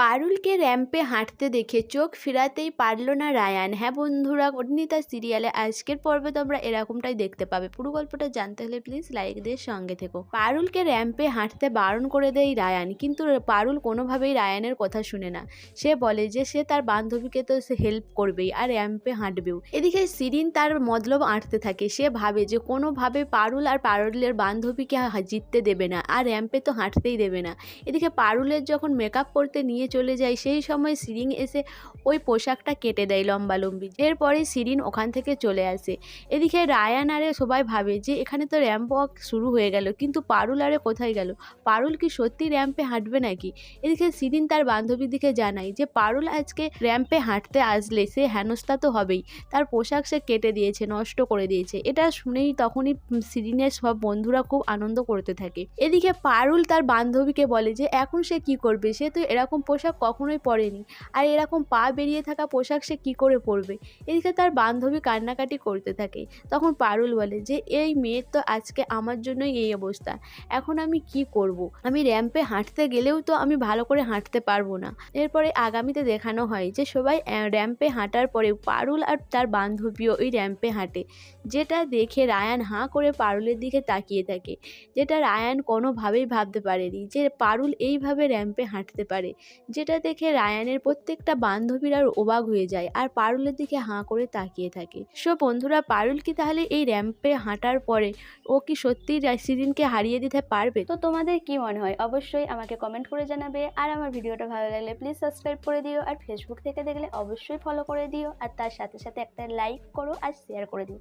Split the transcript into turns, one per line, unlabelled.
পারুলকে র্যাম্পে হাঁটতে দেখে চোখ ফেরাতেই পারল না রায়ান। হ্যাঁ বন্ধুরা অর্ণিতা সিরিয়ালে আজকের পর্বে তোমরা এরকমটাই দেখতে পাবে। পুরো গল্পটা জানতে হলে প্লিজ লাইক দিয়ে সঙ্গে থেকো। পারুলকে র্যাম্পে হাঁটতে বারণ করে দেয় রায়ান, কিন্তু পারুল কোনোভাবেই রায়ানের কথা শুনে না। সে বলে যে সে তার বান্ধবীকে তো সে হেল্প করবেই, আর র্যাম্পে হাঁটবেও। এদিকে সিরিন তার মতলব আঁটতে থাকে। সে ভাবে যে কোনোভাবে পারুল আর পারুলের বান্ধবীকে জিততে দেবে না, আর র্যাম্পে তো হাঁটতেই দেবে না। এদিকে পারুলের যখন মেকআপ করতে নিয়ে চলে যায়, সেই সময় সিরিন এসে ওই পোশাকটা কেটে দেয় লম্বালম্বি এরপরে সিরিন ওখান থেকে চলে আসে। এদিকে রায়ান আরে সবাই ভাবে যে, এখানে তো র্যাম্প ওয়াক শুরু হয়ে গেল, কিন্তু পারুল আরে কোথায় গেল? পারুল কি সত্যি র্যাম্পে হাঁটবে নাকি? এদিকে সিরিন তার বান্ধবীর দিকে জানায় যে, পারুল আজকে র্যাম্পে হাঁটতে আসলে, সে হেনস্থা তো হবেই। তার পোশাক সে কেটে দিয়েছে, নষ্ট করে দিয়েছে। এটা শুনেই তখনই সিরিনের সব বন্ধুরা খুব আনন্দ করতে থাকে। এদিকে পারুল তার বান্ধবীকে বলে যে, এখন সে কি করবে? সে তো এরকম পোশাক কখনোই পরেনি। আর এরকম পা বেরিয়ে থাকা পোশাক সে কি করে পরবে? এদিকে তার বান্ধবী কান্নাকাটি করতে থাকে। তখন পারুল বলে, যে এই মেয়ের তো আজকে আমার জন্যই এই অবস্থা। এখন আমি কি করব। আমি র্যাম্পে হাঁটতে গেলেও তো আমি ভালো করে হাঁটতে পারব না। এরপরে আগামীতে দেখানো হয় যে সবাই র্যাম্পে হাঁটার পরে পারুল আর তার বান্ধবীও ওই র্যাম্পে হাঁটে। যেটা দেখে রায়ান হাঁ করে পারুলের দিকে তাকিয়ে থাকে। যেটা রায়ান কোনোভাবেই ভাবতে পারেনি যে পারুল এইভাবে র্যাম্পে হাঁটতে পারে। যেটা দেখে রায়ানের প্রত্যেকটা বান্ধবীরা অবাক হয়ে যায়, আর পারুলের দিকে হাঁ করে তাকিয়ে থাকে। সো বন্ধুরা, পারুল কি তাহলে এই র্যাম্পে হাঁটার পরে ও কি সত্যি সিরিনকে হারিয়ে দিতে পারবে? তো তোমাদের কি মনে হয়? অবশ্যই আমাকে কমেন্ট করে জানাবে। আর আমার ভিডিওটা ভালো লাগলে প্লিজ সাবস্ক্রাইব করে দিও। আর ফেসবুক থেকে দেখলে অবশ্যই ফলো করে দিও। আর তার সাথে সাথে একটা লাইক করো আর শেয়ার করে দিও।